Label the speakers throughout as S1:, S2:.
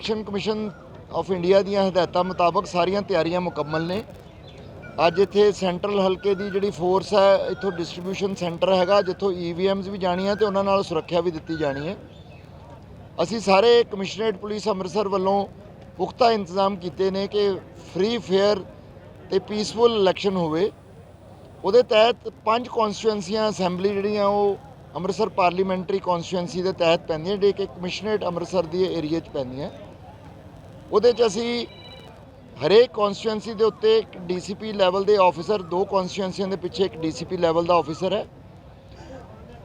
S1: Election commission of India ਦੀਆਂ ਹਦਾਇਤਾਂ ਮੁਤਾਬਕ ਸਾਰੀਆਂ ਤਿਆਰੀਆਂ ਮੁਕੰਮਲ ਨੇ। ਅੱਜ ਇੱਥੇ ਸੈਂਟਰਲ ਹਲਕੇ ਦੀ ਜਿਹੜੀ ਫੋਰਸ ਹੈ, ਇੱਥੋਂ ਡਿਸਟ੍ਰੀਬਿਊਸ਼ਨ ਸੈਂਟਰ ਹੈਗਾ, ਜਿੱਥੋਂ ਈਵੀਐਮਸ ਵੀ ਜਾਣੀਆਂ ਤੇ ਉਹਨਾਂ ਨਾਲ ਸੁਰੱਖਿਆ ਵੀ ਦਿੱਤੀ ਜਾਣੀ ਹੈ। ਅਸੀਂ ਸਾਰੇ ਕਮਿਸ਼ਨਰੇਟ ਪੁਲਿਸ ਅੰਮ੍ਰਿਤਸਰ ਵੱਲੋਂ ਪੁਖਤਾ ਇੰਤਜ਼ਾਮ ਕੀਤੇ ਨੇ ਕਿ ਫ੍ਰੀ ਫੇਅਰ ਤੇ ਪੀਸਫੁਲ ਇਲੈਕਸ਼ਨ ਹੋਵੇ। ਉਹਦੇ ਤਹਿਤ ਪੰਜ ਕਨਸਟੀਟੂਐਂਸੀਆਂ ਅਸੈਂਬਲੀ ਜਿਹੜੀਆਂ ਉਹ ਅੰਮ੍ਰਿਤਸਰ ਪਾਰਲੀਮੈਂਟਰੀ ਕਨਸਟੀਟੂਐਂਸੀ ਦੇ ਤਹਿਤ ਪੈਂਦੀਆਂ, ਜਿਹੜੇ ਕਿ ਕਮਿਸ਼ਨਰੇਟ ਅੰਮ੍ਰਿਤਸਰ ਦੀ ਏਰੀਆ 'ਚ ਪੈਂਦੀਆਂ। ਉਹਦੇ 'ਚ ਅਸੀਂ ਹਰੇਕ ਕਨਸਟੀਟੂਐਂਸੀ ਦੇ ਉੱਤੇ ਇੱਕ ਡੀਸੀਪੀ ਲੈਵਲ ਦੇ ਆਫੀਸਰ ਦੋ ਕਨਸਟੀਟੂਐਂਸੀਆਂ ਦੇ ਪਿੱਛੇ ਇੱਕ ਡੀਸੀਪੀ ਲੈਵਲ ਦਾ ਆਫੀਸਰ ਹੈ।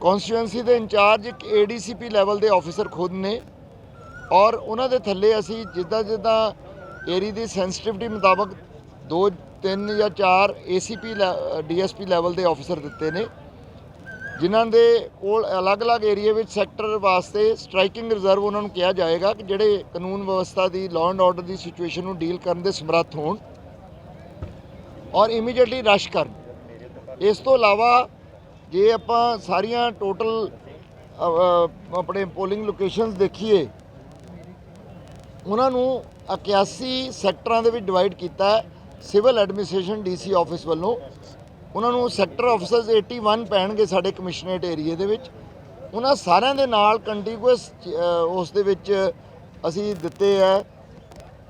S1: ਕਨਸਟੀਟੂਐਂਸੀ ਦੇ ਇੰਚਾਰਜ ਇੱਕ ਏਡੀਸੀਪੀ ਲੈਵਲ ਦੇ ਆਫੀਸਰ ਖੁਦ ਨੇ ਔਰ ਉਹਨਾਂ ਦੇ ਥੱਲੇ ਅਸੀਂ ਜਿੱਦਾਂ ਜਿੱਦਾਂ ਏਰੀ ਦੀ ਸੈਂਸਿਟਿਵਿਟੀ ਮੁਤਾਬਕ ਦੋ, ਤਿੰਨ ਜਾਂ ਚਾਰ ਏਸੀਪੀ ਡੀਐਸਪੀ ਲੈਵਲ ਦੇ ਆਫੀਸਰ ਦਿੱਤੇ ਨੇ। ਜਿਨ੍ਹਾਂ ਦੇ ਕੋਲ ਅਲੱਗ-ਅਲੱਗ ਏਰੀਆ ਵਿੱਚ ਸੈਕਟਰ ਵਾਸਤੇ ਸਟ੍ਰਾਈਕਿੰਗ ਰਿਜ਼ਰਵ ਉਹਨਾਂ ਨੂੰ ਕਿਹਾ ਜਾਏਗਾ ਕਿ ਜਿਹੜੇ ਕਾਨੂੰਨ ਵਿਵਸਥਾ ਦੀ ਲਾਅ ਐਂਡ ਆਰਡਰ ਦੀ ਸਿਚੁਏਸ਼ਨ ਨੂੰ ਡੀਲ ਕਰਨ ਦੇ ਸਮਰੱਥ ਹੋਣ ਔਰ ਇਮੀਡੀਏਟਲੀ ਰਸ਼ ਕਰਨ। ਇਸ ਤੋਂ ਇਲਾਵਾ ਜੇ ਆਪਾਂ ਸਾਰੀਆਂ ਟੋਟਲ ਆਪਣੇ ਪੋਲਿੰਗ ਲੋਕੇਸ਼ਨਸ ਦੇਖੀਏ, ਉਹਨਾਂ ਨੂੰ 81 ਸੈਕਟਰਾਂ ਦੇ ਵਿੱਚ ਡਿਵਾਈਡ ਕੀਤਾ ਹੈ ਸਿਵਲ ਐਡਮਿਨਿਸਟ੍ਰੇਸ਼ਨ ਡੀਸੀ ਆਫਿਸ ਵੱਲੋਂ। ਉਹਨਾਂ ਨੂੰ ਸੈਕਟਰ ਆਫਿਸਰਸ 81 ਪੈਣਗੇ ਸਾਡੇ ਕਮਿਸ਼ਨਰੇਟ ਏਰੀਆ ਦੇ ਵਿੱਚ। ਉਹਨਾਂ ਸਾਰਿਆਂ ਦੇ ਨਾਲ ਕੰਟੀਗੂਅਸ ਉਸ ਦੇ ਵਿੱਚ ਅਸੀਂ ਦਿੱਤੇ ਆ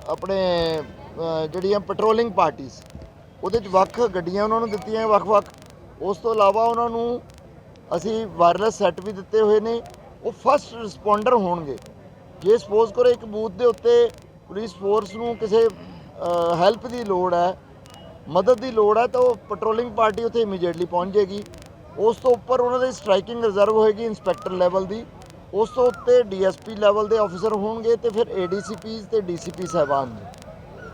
S1: ਆਪਣੇ ਜਿਹੜੀਆਂ ਪੈਟਰੋਲਿੰਗ ਪਾਰਟੀਆਂ ਉਹਦੇ ਚ ਵੱਖ ਗੱਡੀਆਂ ਉਹਨਾਂ ਨੂੰ ਦਿੱਤੀਆਂ ਵੱਖ-ਵੱਖ ਉਸ ਤੋਂ ਇਲਾਵਾ ਉਹਨਾਂ ਨੂੰ ਅਸੀਂ ਵਾਇਰਲੈਸ ਸੈੱਟ ਵੀ ਦਿੱਤੇ ਹੋਏ ਨੇ। ਉਹ ਫਸਟ ਰਿਸਪੌਂਡਰ ਹੋਣਗੇ। ਜੇ ਸਪੋਜ਼ ਕਰੋ ਇੱਕ ਬੂਥ ਦੇ ਉੱਤੇ ਪੁਲਿਸ ਫੋਰਸ ਨੂੰ ਕਿਸੇ ਹੈਲਪ ਦੀ ਲੋੜ ਹੈ ਮਦਦ ਦੀ ਲੋੜ ਹੈ ਤਾਂ ਉਹ ਪੈਟਰੋਲਿੰਗ ਪਾਰਟੀ ਉੱਥੇ ਇਮੀਡੀਏਟਲੀ ਪਹੁੰਚ ਜਾਏਗੀ। ਉਸ ਤੋਂ ਉੱਪਰ ਉਹਨਾਂ ਦੀ ਸਟ੍ਰਾਈਕਿੰਗ ਰਿਜ਼ਰਵ ਹੋਏਗੀ ਇਨਸਪੈਕਟਰ ਲੈਵਲ ਦੀ। ਉਸ ਤੋਂ ਉੱਤੇ ਡੀਐਸਪੀ ਲੈਵਲ ਦੇ ਆਫੀਸਰ ਹੋਣਗੇ ਤੇ ਫਿਰ ਏਡੀਸੀਪੀਸ ਤੇ ਡੀਸੀਪੀ ਸਾਹਿਬਾਨ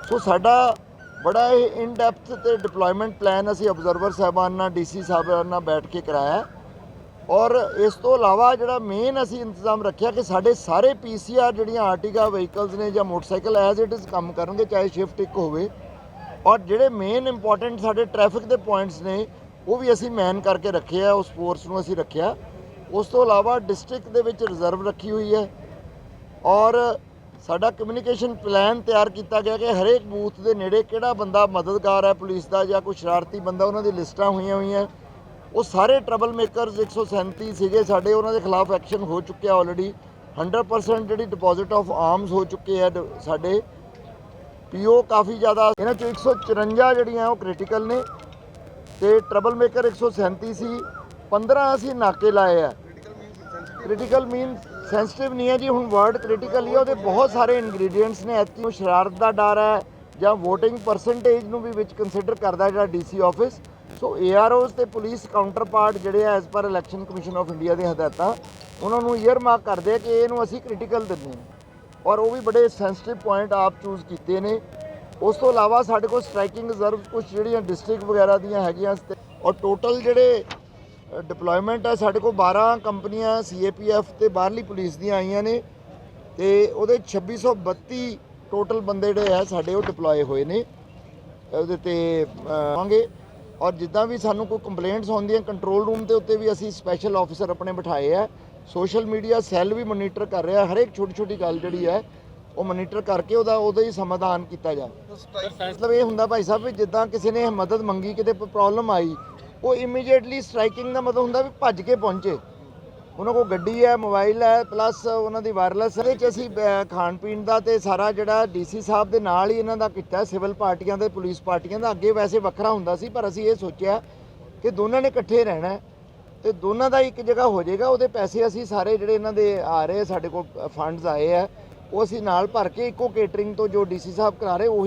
S1: ਸੋ ਸਾਡਾ ਬੜਾ ਇਹ ਇਨ ਡੈਪਥ ਤੇ ਡਿਪਲੋਇਮੈਂਟ ਪਲਾਨ ਅਸੀਂ ਆਬਜ਼ਰਵਰ ਸਾਹਿਬਾਨ ਨਾਲ ਡੀਸੀ ਸਾਹਿਬਾਨ ਨਾਲ ਬੈਠ ਕੇ ਕਰਾਇਆ ਔਰ ਇਸ ਤੋਂ ਇਲਾਵਾ ਜਿਹੜਾ ਮੇਨ ਅਸੀਂ ਇੰਤਜ਼ਾਮ ਰੱਖਿਆ ਕਿ ਸਾਡੇ ਸਾਰੇ ਪੀਸੀਆਰ ਜਿਹੜੀਆਂ ਆਰਟੀਗਾ ਵਹੀਕਲਸ ਨੇ ਜਾਂ ਮੋਟਰਸਾਈਕਲ ਐਜ਼ ਇਟ ਇਜ਼ ਕੰਮ ਕਰਨਗੇ, ਚਾਹੇ ਸ਼ਿਫਟ ਇੱਕ ਹੋਵੇ ਔਰ ਜਿਹੜੇ ਮੇਨ ਇੰਪੋਰਟੈਂਟ ਸਾਡੇ ਟ੍ਰੈਫਿਕ ਦੇ ਪੁਆਇੰਟਸ ਨੇ, ਉਹ ਵੀ ਅਸੀਂ ਮੈਨ ਕਰਕੇ ਰੱਖੇ ਆ, ਉਸ ਫੋਰਸ ਨੂੰ ਅਸੀਂ ਰੱਖਿਆ। ਉਸ ਤੋਂ ਇਲਾਵਾ ਡਿਸਟ੍ਰਿਕਟ ਦੇ ਵਿੱਚ ਰਿਜ਼ਰਵ ਰੱਖੀ ਹੋਈ ਹੈ। ਔਰ ਸਾਡਾ ਕਮਿਊਨੀਕੇਸ਼ਨ ਪਲਾਨ ਤਿਆਰ ਕੀਤਾ ਗਿਆ ਕਿ ਹਰੇਕ ਬੂਥ ਦੇ ਨੇੜੇ ਕਿਹੜਾ ਬੰਦਾ ਮਦਦਗਾਰ ਹੈ ਪੁਲਿਸ ਦਾ ਜਾਂ ਕੋਈ ਸ਼ਰਾਰਤੀ ਬੰਦਾ, ਉਹਨਾਂ ਦੀ ਲਿਸਟਾਂ ਹੋਈਆਂ ਹੋਈਆਂ। ਉਹ ਸਾਰੇ ਟਰਬਲ ਮੇਕਰਸ 137 ਸੀਗੇ, ਸਾਡੇ ਉਹਨਾਂ ਦੇ ਖਿਲਾਫ ਐਕਸ਼ਨ ਹੋ ਚੁੱਕਿਆ ਆਲਰੇਡੀ 100% ਜਿਹੜੀ ਡਿਪੋਜ਼ਿਟ ਆਫ ਆਰਮਸ ਹੋ ਚੁੱਕੇ ਆ ਡ- ਸਾਡੇ। ਪੀਓ ਕਾਫੀ ਜ਼ਿਆਦਾ। ਇਹਨਾਂ ਚੋਂ 154 ਜਿਹੜੀਆਂ ਉਹ ਕ੍ਰਿਟੀਕਲ ਨੇ। ਤੇ ਟਰਬਲ ਮੇਕਰ 137 ਸੀ। 15 ਅਸੀਂ ਨਾਕੇ ਲਾਏ ਆ। ਕ੍ਰਿਟੀਕਲ ਮੀਨ ਸੈਂਸਿਟਿਵ ਨਹੀਂ ਹੈ ਜੀ। ਹੁਣ ਵਰਡ ਕ੍ਰਿਟੀਕਲ ਹੀ ਹੈ ਉਹਦੇ ਬਹੁਤ ਸਾਰੇ ਇਨਗਰੀਡੀਐਂਟਸ ਨੇ। ਐਤਕੀ ਨੂੰ ਸ਼ਰਾਰਤ ਦਾ ਡਰ ਹੈ। ਜਾਂ VOTING ਪਰਸੈਂਟੇਜ ਨੂੰ ਵੀ ਵਿੱਚ ਕੰਸੀਡਰ ਕਰਦਾ ਜਿਹੜਾ ਡੀਸੀ ਆਫਿਸ ਸੋ ਏਆਰਓਸ ਤੇ ਪੁਲਿਸ ਕਾਊਂਟਰ ਪਾਰਟ ਜਿਹੜੇ ਆ as per election commission of India ਦੀਆਂ ਹਦਾਇਤਾਂ, ਉਹਨਾਂ ਨੂੰ ਈਅਰ ਮਾਰਕ ਕਰਦੇ ਆ ਕਿ ਇਹਨੂੰ ਅਸੀਂ ਕ੍ਰਿਟੀਕਲ ਦਿੰਦੇ ਹਾਂ। ਔਰ ਉਹ ਵੀ ਬੜੇ ਸੈਂਸਿਟਿਵ ਪੁਆਇੰਟ ਆਪ ਚੂਜ਼ ਕੀਤੇ ਨੇ। ਉਸ ਤੋਂ ਇਲਾਵਾ ਸਾਡੇ ਕੋਲ ਸਟ੍ਰਾਈਕਿੰਗ ਰਿਜ਼ਰਵ ਕੁਝ ਜਿਹੜੀਆਂ ਡਿਸਟ੍ਰਿਕਟ ਵਗੈਰਾ ਦੀਆਂ ਹੈਗੀਆਂ ਔਰ ਟੋਟਲ ਜਿਹੜੇ ਡਿਪਲੋਇਮੈਂਟ ਹੈ ਸਾਡੇ ਕੋਲ 12 ਕੰਪਨੀਆਂ ਸੀਏਪੀਐਫ ਤੇ ਬਾਹਰਲੀ ਪੁਲਿਸ ਦੀਆਂ ਆਈਆਂ ਨੇ ਤੇ ਉਹਦੇ 2632 ਟੋਟਲ ਬੰਦੇ ਜਿਹੜੇ ਆ, ਸਾਡੇ ਉਹ ਡਿਪਲੋਏ ਹੋਏ ਨੇ। ਉਹਦੇ ਤੇ ਆਵਾਂਗੇ। ਔਰ ਜਿੱਦਾਂ ਵੀ ਸਾਨੂੰ ਕੋਈ ਕੰਪਲੇਂਟਸ ਆਉਂਦੀਆਂ ਕੰਟਰੋਲ ਰੂਮ ਦੇ ਉੱਤੇ ਵੀ ਅਸੀਂ ਸਪੈਸ਼ਲ ਆਫੀਸਰ ਆਪਣੇ ਬਿਠਾਏ ਆ। ਸੋਸ਼ਲ ਮੀਡੀਆ ਸੈੱਲ ਵੀ ਮੋਨੀਟਰ ਕਰ ਰਿਹਾ, ਹਰੇਕ ਛੋਟੀ ਛੋਟੀ ਗੱਲ ਜਿਹੜੀ ਹੈ, ਉਹ ਮੋਨੀਟਰ ਕਰਕੇ ਉਹਦਾ ਉਹਦਾ ਹੀ ਸਮਾਧਾਨ ਕੀਤਾ ਜਾ। ਮਤਲਬ ਇਹ ਹੁੰਦਾ ਭਾਈ ਸਾਹਿਬ ਵੀ ਜਿੱਦਾਂ ਕਿਸੇ ਨੇ ਮਦਦ ਮੰਗੀ, ਕਿਤੇ ਪ੍ਰੋਬਲਮ ਆਈ, ਉਹ ਇਮੀਡੀਏਟਲੀ ਸਟ੍ਰਾਈਕਿੰਗ ਦਾ ਮਤਲਬ ਹੁੰਦਾ ਵੀ ਭੱਜ ਕੇ ਪਹੁੰਚੇ। ਉਹਨਾਂ ਕੋਲ ਗੱਡੀ ਹੈ ਮੋਬਾਈਲ ਹੈ ਪਲੱਸ ਉਹਨਾਂ ਦੀ ਵਾਇਰਲੈਸ ਇਹਦੇ ਚ ਅਸੀਂ ਖਾਣ ਪੀਣ ਦਾ ਤੇ ਸਾਰਾ ਜਿਹੜਾ ਡੀਸੀ ਸਾਹਿਬ ਦੇ ਨਾਲ ਹੀ ਇਹਨਾਂ ਦਾ ਕੀਤਾ ਸਿਵਲ ਪਾਰਟੀਆਂ ਦੇ, ਪੁਲਿਸ ਪਾਰਟੀਆਂ ਦਾ। ਅੱਗੇ ਵੈਸੇ ਵੱਖਰਾ ਹੁੰਦਾ ਸੀ, ਪਰ ਅਸੀਂ ਇਹ ਸੋਚਿਆ ਕਿ ਦੋਨਾਂ ਨੇ ਇਕੱਠੇ ਰਹਿਣਾ ਤੇ ਦੋਨਾਂ ਦਾ ਇੱਕ ਜਗ੍ਹਾ ਹੋ ਜਾਏਗਾ, ਉਹਦੇ ਪੈਸੇ ਅਸੀਂ ਸਾਰੇ ਜਿਹੜੇ ਇਹਨਾਂ ਦੇ ਆ ਰਹੇ ਸਾਡੇ ਕੋਲ ਫੰਡਸ ਆਏ ਆ, ਉਹ ਅਸੀਂ ਨਾਲ ਭਰ ਕੇ ਇੱਕੋ ਕੇਟਰਿੰਗ ਤੋਂ ਜੋ ਡੀਸੀ ਸਾਹਿਬ ਕਰਾ ਰਹੇ, ਉਹੀ